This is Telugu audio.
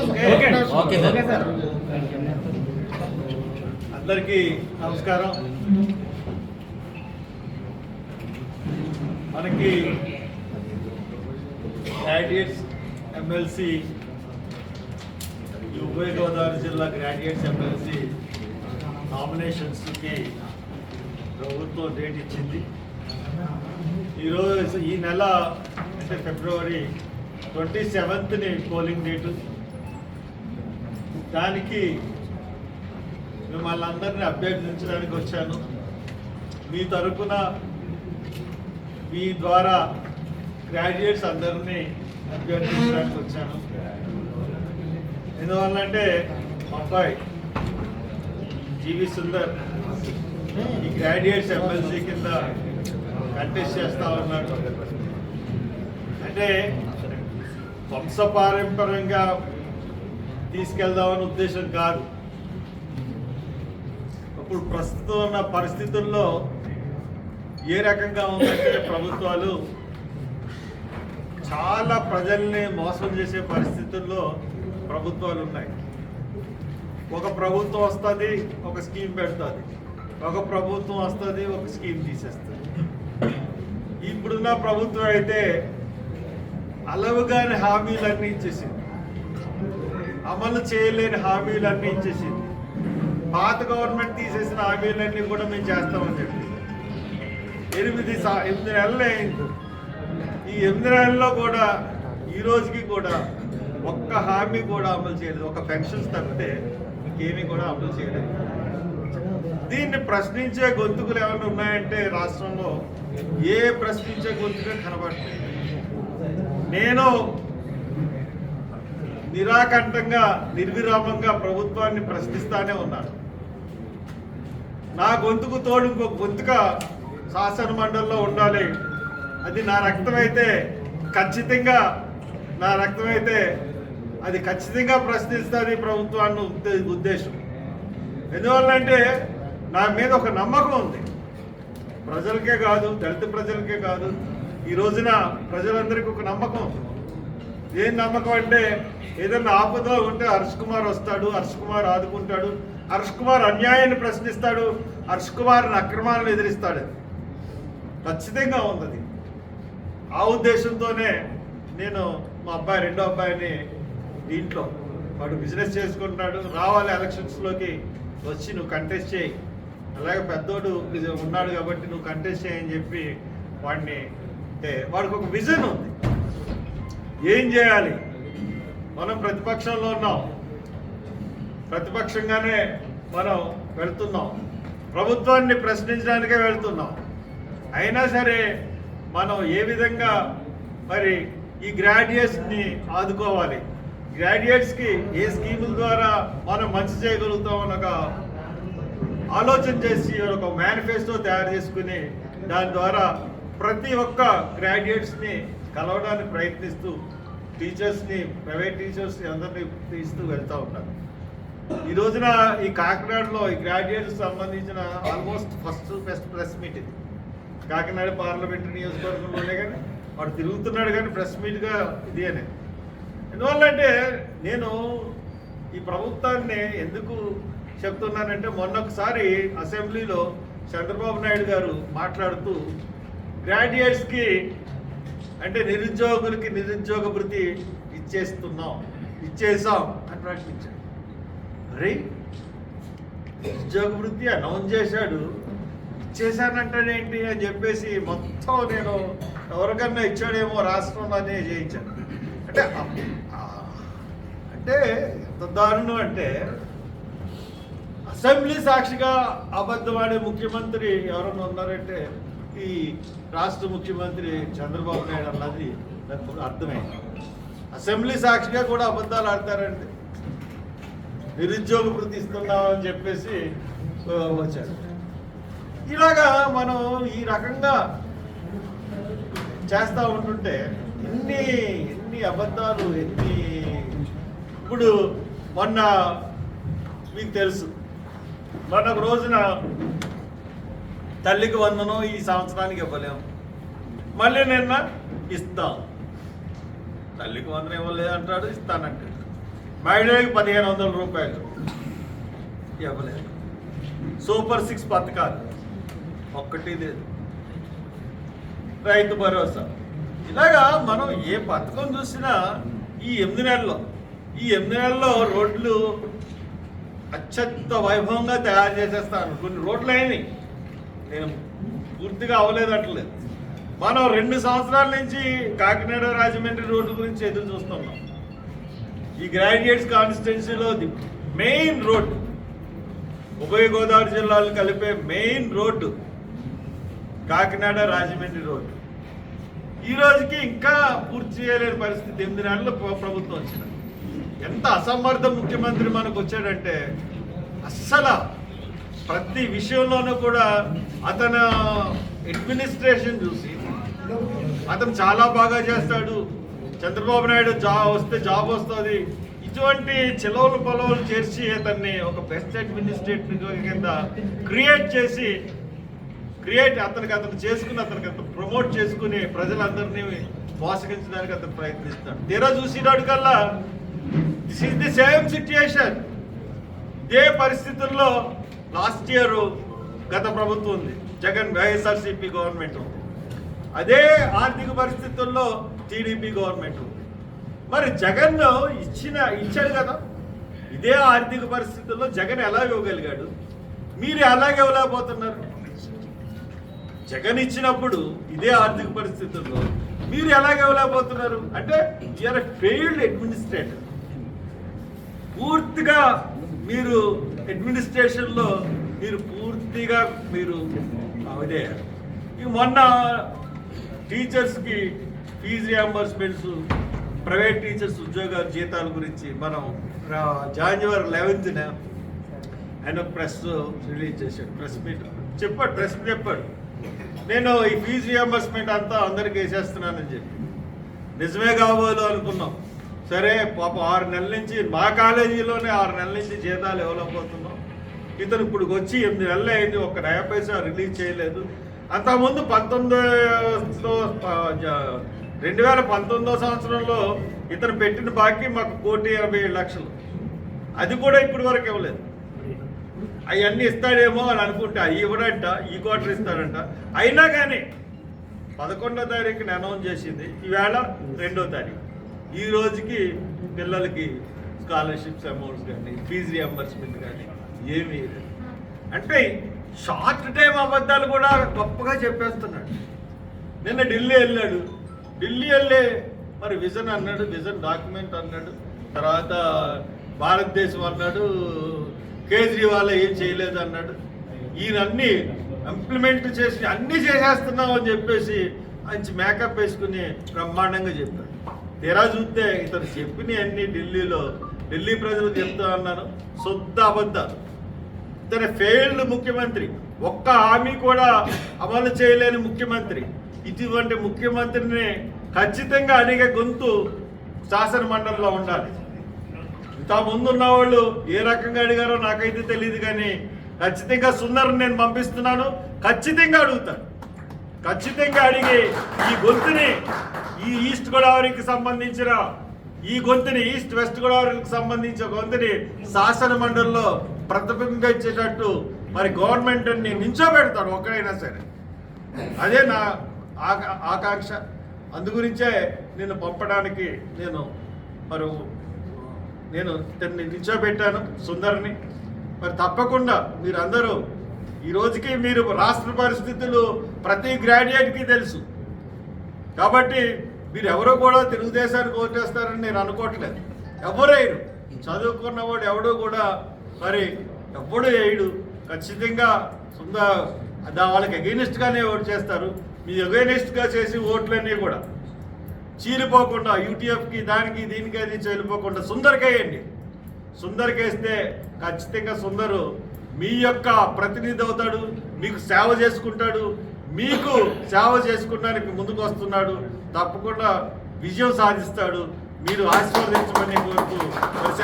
ఓకే సార్ అందరికీ నమస్కారం. మనకి గ్రాడ్యుయేట్స్ ఎమ్మెల్సీ ఈ ఉభయ గోదావరి జిల్లా గ్రాడ్యుయేట్స్ ఎమ్మెల్సీ నామినేషన్స్కి ప్రభుత్వం డేట్ ఇచ్చింది. ఈరోజు ఈ నెల అంటే ఫిబ్రవరి ట్వంటీ సెవెంత్ని పోలింగ్ డేటు. దానికి మిమ్మల్ని అందరినీ అభ్యర్థించడానికి వచ్చాను. మీ తరపున మీ ద్వారా గ్రాడ్యుయేట్స్ అందరినీ అభ్యర్థించడానికి వచ్చాను. ఎందువల్లంటే మా అబ్బాయి జీవి సుందర్ ఈ గ్రాడ్యుయేట్స్ ఎమ్మెల్సీ కింద కంటెస్ట్ చేస్తా ఉన్నాడు. అంటే వంశపారంపర్యంగా తీసుకెళ్దామని ఉద్దేశం కాదు. ఇప్పుడు ప్రస్తుతం ఉన్న పరిస్థితుల్లో ఏ రకంగా ఉందంటే ప్రభుత్వాలు చాలా ప్రజల్ని మోసం చేసే పరిస్థితుల్లో ప్రభుత్వాలు ఉన్నాయి. ఒక ప్రభుత్వం వస్తుంది ఒక స్కీమ్ పెడుతుంది. ఒక ప్రభుత్వం వస్తుంది ఒక స్కీమ్ తీసేస్తుంది. ఇప్పుడున్న ప్రభుత్వం అయితే అలవుగాని హామీలన్నీ ఇచ్చేసింది. అమలు చేయలేని హామీలన్నీ ఇచ్చేసింది. పాత గవర్నమెంట్ తీసేసిన హామీలన్నీ కూడా మేము చేస్తామని చెప్పి. ఎనిమిది సా ఎనిమిది నెలలు అయింది. ఈ ఎనిమిది నెలల్లో కూడా ఈ రోజుకి కూడా ఒక్క హామీ కూడా అమలు చేయలేదు. ఒక పెన్షన్స్ తప్పితే ఇంకేమీ కూడా అమలు చేయలేదు. దీన్ని ప్రశ్నించే గొంతుకులు ఏమైనా ఉన్నాయంటే రాష్ట్రంలో ఏ ప్రశ్నించే గొంతుగా కనబడలేదు నేను నిరాకంఠంగా నిర్విరామంగా ప్రభుత్వాన్ని ప్రశ్నిస్తానే ఉన్నాను నా గొంతుకు తోడు ఇంకొక గొంతుక శాసన మండలిలో ఉండాలి. అది నా రక్తమైతే ఖచ్చితంగా నా రక్తమైతే అది ఖచ్చితంగా ప్రశ్నిస్తుంది ప్రభుత్వాన్ని ఉద్దేశం. ఎందువల్లంటే నా మీద ఒక నమ్మకం ఉంది. ప్రజలకే కాదు దళిత ప్రజలకే కాదు ఈ రోజున ప్రజలందరికీ ఒక నమ్మకం ఉంది. ఏం నమ్మకం అంటే ఏదైనా ఆపద ఉంటే హర్ష్ కుమార్ వస్తాడు హర్ష్ కుమార్ ఆదుకుంటాడు హర్ష్ కుమార్ అన్యాయాన్ని ప్రశ్నిస్తాడు హర్ష్ కుమార్ని అక్రమాలను ఎదిరిస్తాడు. ఖచ్చితంగా ఉంది ఆ ఉద్దేశంతోనే నేను మా అబ్బాయి రెండో అబ్బాయిని దీంట్లో వాడు బిజినెస్ చేసుకుంటున్నాడు. రావాలి ఎలక్షన్స్లోకి వచ్చి నువ్వు కంటెస్ట్ చేయి. అలాగే పెద్దోడు ఉన్నాడు కాబట్టి నువ్వు కంటెస్ట్ చేయని చెప్పి వాడిని అంటే వాడికి ఒక విజన్ ఉంది. ఏం చేయాలి? మనం ప్రతిపక్షంలో ఉన్నాం. ప్రతిపక్షంగానే మనం వెళ్తున్నాం. ప్రభుత్వాన్ని ప్రశ్నించడానికే వెళ్తున్నాం. అయినా సరే మనం ఏ విధంగా మరి ఈ గ్రాడ్యుయేట్స్ని ఆదుకోవాలి? గ్రాడ్యుయేట్స్కి ఏ స్కీముల ద్వారా మనం మంచి చేయగలుగుతామని ఒక ఆలోచన చేసి ఒక మేనిఫెస్టో తయారు చేసుకుని దాని ద్వారా ప్రతి ఒక్క గ్రాడ్యుయేట్స్ని కలవడానికి ప్రయత్నిస్తూ టీచర్స్ని ప్రైవేట్ టీచర్స్ని అందరినీ తీస్తూ వెళ్తూ ఉంటారు. ఈ రోజున ఈ కాకినాడలో ఈ గ్రాడ్యుయేట్స్ సంబంధించిన almost first best press meet ఇది. కాకినాడ పార్లమెంటరీ నియోజకవర్గంలోనే కానీ వాడు తిరుగుతున్నాడు కానీ ప్రెస్ మీట్గా ఇది అని. ఎందువల్లంటే నేను ఈ ప్రభుత్వాన్ని ఎందుకు చెప్తున్నానంటే మొన్న ఒకసారి అసెంబ్లీలో చంద్రబాబు నాయుడు గారు మాట్లాడుతూ గ్రాడ్యుయేట్స్కి అంటే నిరుద్యోగులకి నిరుద్యోగ వృత్తి ఇచ్చేస్తున్నాం. ఇచ్చేసాం అని ప్రకటించాడు. మరి నిరుద్యోగ వృత్తి అనౌన్స్ చేశాడు. ఇచ్చేసానంటాడేంటి అని చెప్పేసి మొత్తం నేను ఎవరికన్నా ఇచ్చాడేమో రాష్ట్రం అనే చేయించాను అంటే అంటే ఎంత దారుణం అంటే అసెంబ్లీ సాక్షిగా అబద్ధమాడే ముఖ్యమంత్రి ఎవరన్నా ఉన్నారంటే ఈ రాష్ట్ర ముఖ్యమంత్రి చంద్రబాబు నాయుడు అన్నది నాకు అర్థమైంది. అసెంబ్లీ సాక్షిగా కూడా అబద్ధాలు ఆడతారండి. నిరుద్యోగ వృత్తి ఇస్తున్నామని చెప్పేసి వచ్చారు. ఇలాగా మనం ఈ రకంగా చేస్తూ ఉంటుంటే ఎన్ని ఎన్ని అబద్ధాలు ఎన్ని ఇప్పుడు మొన్న మీకు తెలుసు. మొన్న రోజున తల్లికి వందనం ఈ సంవత్సరానికి ఇవ్వలేము మళ్ళీ నిన్న ఇస్తాం. తల్లికి వందనం ఇవ్వలేదు అంటాడు ఇస్తానంటాడు. మహిళలకు పదిహేను వందల రూపాయలు ఇవ్వలేదు. సూపర్ సిక్స్ పథకాలు. ఒక్కటి లేదు. రైతు భరోసా. ఇలాగా మనం ఏ పథకం చూసినా ఈ ఎనిమిది నెలల్లో ఈ ఎనిమిది నెలల్లో రోడ్లు అత్యంత వైభవంగా తయారు చేసేస్తాను కొన్ని రోడ్లు అయినాయి. నేను పూర్తిగా అవ్వలేదట్లేదు మనం రెండు సంవత్సరాల నుంచి కాకినాడ రాజమండ్రి రోడ్డు గురించి ఎదురు చూస్తున్నాం. ఈ గ్రాడ్యుయేట్స్ కాన్స్టిట్యున్సీలో మెయిన్ రోడ్డు ఉభయ గోదావరి జిల్లాలు కలిపే main road Kakinada Rajahmundry road. ఈ రోజుకి ఇంకా పూర్తి చేయలేని పరిస్థితి. ఎనిమిది నెలలు ప్రభుత్వం వచ్చిన ఎంత అసమర్థ ముఖ్యమంత్రి మనకు వచ్చాడంటే అస్సలు ప్రతి విషయంలోనూ కూడా అతను అడ్మినిస్ట్రేషన్ చూసి అతను చాలా బాగా చేస్తాడు. చంద్రబాబు నాయుడు జాబ్ వస్తే జాబ్ వస్తుంది. ఇటువంటి చిలవలు పొలవలు చేర్చి అతన్ని ఒక బెస్ట్ అడ్మినిస్ట్రేటర్ కింద క్రియేట్ చేసి క్రియేట్ అతనికి అతను చేసుకుని అతనికి అతను ప్రమోట్ చేసుకుని ప్రజలందరినీ మోసగించడానికి అతను ప్రయత్నిస్తాడు. తీరా చూసినాడు కల్లా this is the same situation ఇదే పరిస్థితుల్లో లాస్ట్ ఇయర్ గత ప్రభుత్వం ఉంది. జగన్ వైఎస్ఆర్సీపీ గవర్నమెంట్ ఉంది. అదే ఆర్థిక పరిస్థితుల్లో టీడీపీ గవర్నమెంట్ ఉంది. మరి జగన్ ఇచ్చిన ఇచ్చాడు కదా. ఇదే ఆర్థిక పరిస్థితుల్లో జగన్ ఎలా ఇవ్వగలిగాడు? మీరు ఎలాగ ఇవ్వలేకపోతున్నారు? జగన్ ఇచ్చినప్పుడు ఇదే ఆర్థిక పరిస్థితుల్లో మీరు ఎలాగ ఇవ్వలేకపోతున్నారు? అంటే యూఆర్ ఫెయిల్డ్ అడ్మినిస్ట్రేటర్ పూర్తిగా మీరు అడ్మినిస్ట్రేషన్లో మీరు పూర్తిగా మీరు అదే ఇక మొన్న టీచర్స్కి ఫీజు రియంబర్స్మెంట్స్ ప్రైవేట్ టీచర్స్ ఉద్యోగాల జీతాల గురించి మనం రా- లెవెన్త్న ఆయన ప్రెస్ రిలీజ్ చేశాడు ప్రెస్ మీట్. చెప్పాడు ప్రెస్ చెప్పాడు. నేను ఈ ఫీజు రియంబర్స్మెంట్ అంతా అందరికి వేసేస్తున్నానని చెప్పి. నిజమే కావాలి అనుకున్నాం. సరే పాప ఆరు నెలల నుంచి మా కాలేజీలోనే ఆరు నెలల నుంచి జీతాలు ఇవ్వలేకపోతున్నాం. ఇతను ఇప్పుడు వచ్చి ఎనిమిది నెలలు అయింది ఒక నయా పైసా రిలీజ్ చేయలేదు. అంతకుముందు పంతొమ్మిదిలో రెండు వేల పంతొమ్మిదో సంవత్సరంలో ఇతను పెట్టిన బాకీ మాకు కోటి ఎనభై ఏడు లక్షలు. అది కూడా ఇప్పటి వరకు ఇవ్వలేదు. అవన్నీ ఇస్తాడేమో అని అనుకుంటే అవి ఇవ్వడంట ఈ క్వార్టర్ ఇస్తాడంట. అయినా కానీ పదకొండో తారీఖుని అనౌన్స్ చేసింది. ఈవేళ రెండో తారీఖు. ఈ రోజుకి పిల్లలకి స్కాలర్షిప్స్ అమౌంట్స్ కానీ ఫీజు రియంబర్స్మెంట్ కానీ ఏమీ అంటే షార్ట్ టైం అబద్ధాలు కూడా గొప్పగా చెప్పేస్తున్నాడు. నిన్న ఢిల్లీ వెళ్ళాడు. ఢిల్లీ వెళ్ళే మరి విజన్ అన్నాడు విజన్ డాక్యుమెంట్ అన్నాడు. తర్వాత భారతదేశం అన్నాడు కేజ్రీవాల్ ఏం చేయలేదు అన్నాడు. ఈయనన్నీ ఇంప్లిమెంట్ చేసి అన్నీ చేసేస్తున్నాం అని చెప్పేసి మంచి మేకప్ వేసుకుని బ్రహ్మాండంగా చెప్పాడు. తీరా చూస్తే ఇతను చెప్పిన అన్ని ఢిల్లీలో. ఢిల్లీ ప్రజలు చెప్తా అన్నాను శుద్ధ అబద్ధాలు. ఇతను ఫెయిల్డ్ ముఖ్యమంత్రి. ఒక్క హామీ కూడా అమలు చేయలేని ముఖ్యమంత్రి. ఇటువంటి ముఖ్యమంత్రిని ఖచ్చితంగా అడిగే గొంతు శాసనమండలిలో ఉండాలి. ఇంత ముందున్న వాళ్ళు ఏ రకంగా అడిగారో నాకైతే తెలియదు కానీ ఖచ్చితంగా సుందరం నేను పంపిస్తున్నాను. ఖచ్చితంగా అడుగుతాను. ఖచ్చితంగా అడిగి ఈ గొంతుని ఈ ఈస్ట్ గోదావరికి సంబంధించిన ఈ గొంతుని ఈస్ట్ వెస్ట్ గోదావరికి సంబంధించిన గొంతుని శాసన మండలిలో ప్రతిబింబించేటట్టు మరి గవర్నమెంట్ని నించోబెడతాడు ఒక్కడైనా సరే. అదే నా ఆకాంక్ష. అందుగురించే నేను పంపడానికి నేను మరి నేను ఇతన్ని నిల్చోబెట్టాను సుందర్ని. మరి తప్పకుండా మీరందరూ ఈ రోజుకి మీరు రాష్ట్ర పరిస్థితులు ప్రతి గ్రాడ్యుయేట్కి తెలుసు. కాబట్టి మీరు ఎవరు కూడా తెలుగుదేశానికి ఓటేస్తారని నేను అనుకోవట్లేదు. ఎవరేయరు చదువుకున్నవాడు ఎవడో కూడా మరి ఎవ్వడు వేయడు ఖచ్చితంగా సుంద దా- వాళ్ళకి అగెయినిస్ట్గానే ఓటు చేస్తారు. మీ అగెయినిస్ట్గా చేసి ఓట్లన్నీ కూడా చీలిపోకుండా యూటీఎఫ్కి దానికి దీనికి అది చీలిపోకుండా సుందరకేయండి. సుందరకేస్తే ఖచ్చితంగా సుందరు మీ యొక్క ప్రతినిధి అవుతాడు మీకు సేవ చేసుకుంటాడు మీకు సేవ చేసుకోవడానికి ముందుకు వస్తున్నాడు. తప్పకుండా విజయం సాధిస్తాడు. మీరు ఆశీర్వదించమని కోరుతూ మరి